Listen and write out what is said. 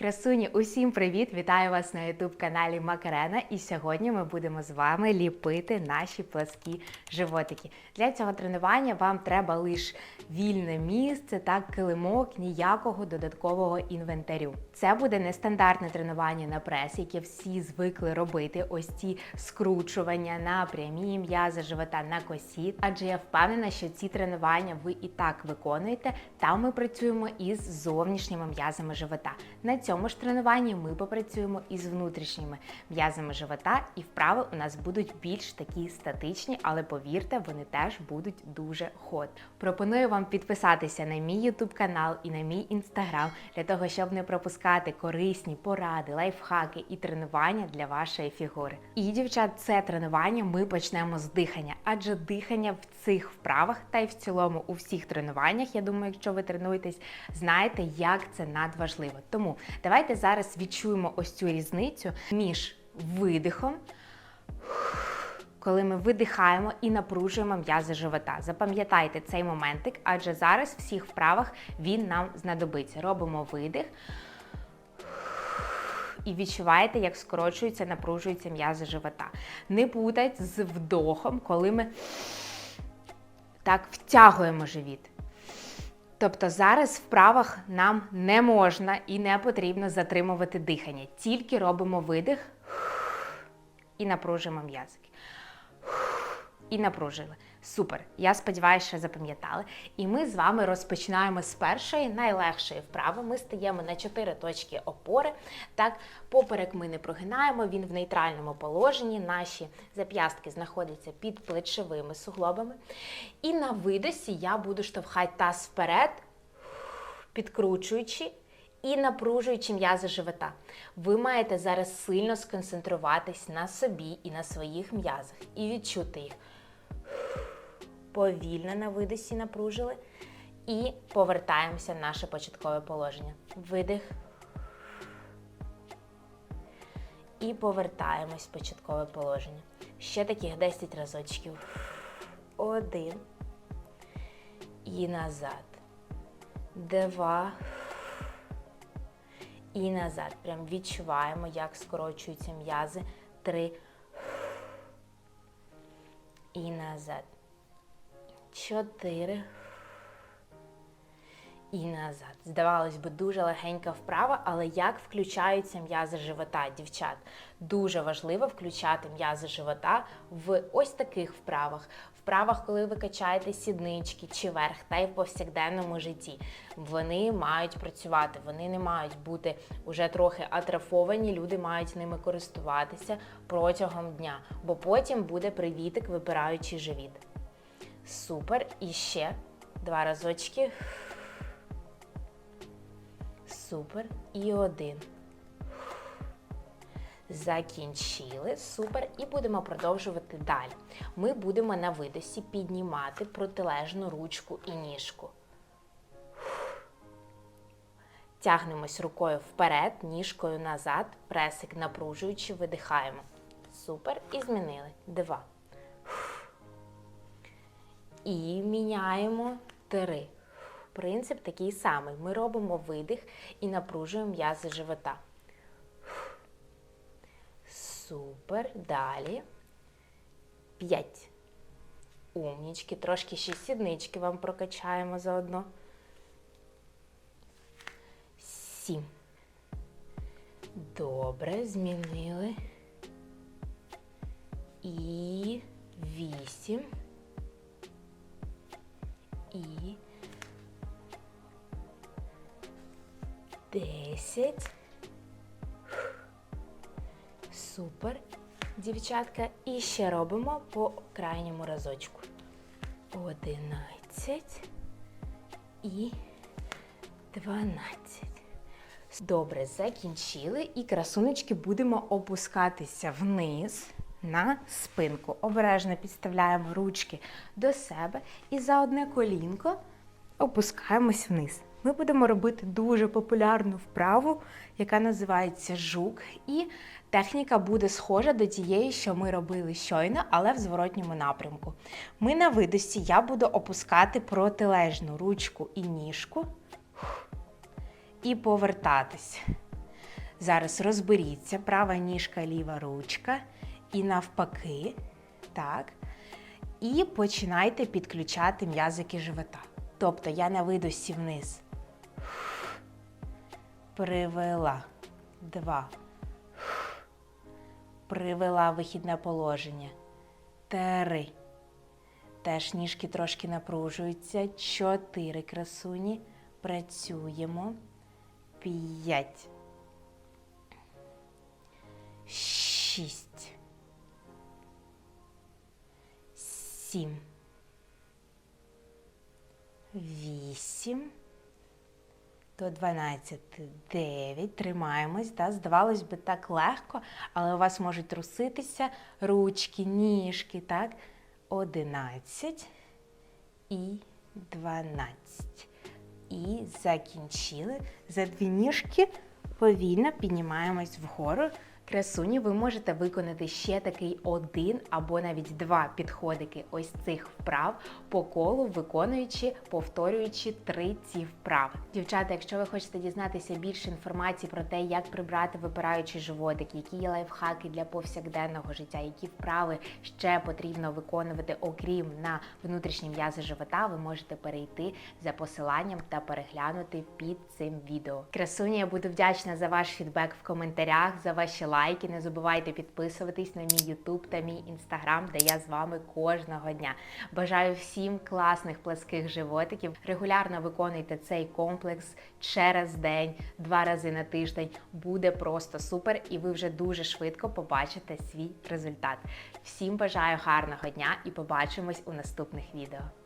Красуні, усім привіт! Вітаю вас на youtube каналі Макарена. І сьогодні ми будемо з вами ліпити наші пласкі животики. Для цього тренування вам треба лише вільне місце та килимок, ніякого додаткового інвентарю. Це буде нестандартне тренування на прес, яке всі звикли робити. Ось ці скручування на прямі м'язи живота на косі. Адже я впевнена, що ці тренування ви і так виконуєте. Там ми працюємо із зовнішніми м'язами живота. На цьому ж тренуванні ми попрацюємо із внутрішніми м'язами живота, і вправи у нас будуть більш такі статичні, але повірте, вони теж будуть дуже ход. Пропоную вам підписатися на мій YouTube канал і на мій інстаграм для того, щоб не пропускати корисні поради, лайфхаки і тренування для вашої фігури. І дівчат, це тренування ми почнемо з дихання, адже дихання в цих вправах та й в цілому у всіх тренуваннях, я думаю, якщо ви тренуєтесь, знаєте, як це надважливо. Тому давайте зараз відчуємо ось цю різницю між видихом. Коли ми видихаємо і напружуємо м'язи живота. Запам'ятайте цей моментик, адже зараз в всіх вправах він нам знадобиться. Робимо видих і відчуваєте, як скорочуються, напружуються м'язи живота. Не путайте з вдохом, коли ми так втягуємо живіт. Тобто зараз в вправах нам не можна і не потрібно затримувати дихання. Тільки робимо видих і напружуємо м'язики. І напружили. Супер. Я сподіваюся, що запам'ятали. І ми з вами розпочинаємо з першої найлегшої вправи. Ми стаємо на 4 точки опори. Так, поперек ми не прогинаємо, він в нейтральному положенні. Наші зап'ястки знаходяться під плечовими суглобами. І на видосі я буду штовхати таз вперед, підкручуючи і напружуючи м'язи живота. Ви маєте зараз сильно сконцентруватись на собі і на своїх м'язах і відчути їх. Повільно на видосі напружили. І повертаємося в наше початкове положення. Видих. І повертаємось в початкове положення. Ще таких 10 разочків. Один. І назад. Два. І назад. Прям відчуваємо, як скорочуються м'язи. Три. І назад. Чотири. І назад. Здавалось би, дуже легенька вправа, але як включаються м'язи живота, дівчат? Дуже важливо включати м'язи живота в ось таких вправах. Вправах, коли ви качаєте сіднички чи верх, та й в повсякденному житті. Вони мають працювати, вони не мають бути уже трохи атрофовані, люди мають ними користуватися протягом дня, бо потім буде привітик, випираючий живіт. Супер. І ще два разочки. Супер. І один. Закінчили. Супер. І будемо продовжувати далі. Ми будемо на видосі піднімати протилежну ручку і ніжку. Тягнемось рукою вперед, ніжкою назад, пресик напружуючи, видихаємо. Супер. І змінили. Два. І міняємо три. Принцип такий самий. Ми робимо видих і напружуємо м'язи живота. Супер. Далі. П'ять. Умнічки. Трошки ще сіднички вам прокачаємо заодно. Сім. Добре, змінили. І вісім. 10. Супер. Дівчатка. І ще робимо по крайньому разочку. 11 і 12. Добре, закінчили. І красунечки будемо опускатися вниз на спинку. Обережно підставляємо ручки до себе і за одне колінко опускаємось вниз. Ми будемо робити дуже популярну вправу, яка називається жук. І техніка буде схожа до тієї, що ми робили щойно, але в зворотньому напрямку. Ми на видосі я буду опускати протилежну ручку і ніжку і повертатись. Зараз розберіться, права ніжка, ліва ручка. І навпаки. Так. І починайте підключати м'язики живота. Тобто я на видосі вниз. Привела. Два. Привела вихідне положення. Три. Теж ніжки трошки напружуються. Чотири красуні. Працюємо. П'ять. Шість. Сім. Вісім. До 12, 9. Тримаємось. Да? Здавалось би, так легко, але у вас можуть труситися ручки, ніжки, так? 11 і 12. І закінчили. За дві ніжки повільно піднімаємось вгору. Красуні, ви можете виконати ще такий один або навіть два підходики ось цих вправ по колу, виконуючи, повторюючи три ці вправи. Дівчата, якщо ви хочете дізнатися більше інформації про те, як прибрати випираючий животик, які є лайфхаки для повсякденного життя, які вправи ще потрібно виконувати, окрім на внутрішні м'язи живота, ви можете перейти за посиланням та переглянути під цим відео. Красуні, я буду вдячна за ваш фідбек в коментарях, за ваші лайки. Не забувайте підписуватись на мій YouTube та мій Instagram, де я з вами кожного дня. Бажаю всім класних пласких животиків. Регулярно виконуйте цей комплекс через день, два рази на тиждень. Буде просто супер, і ви вже дуже швидко побачите свій результат. Всім бажаю гарного дня і побачимось у наступних відео.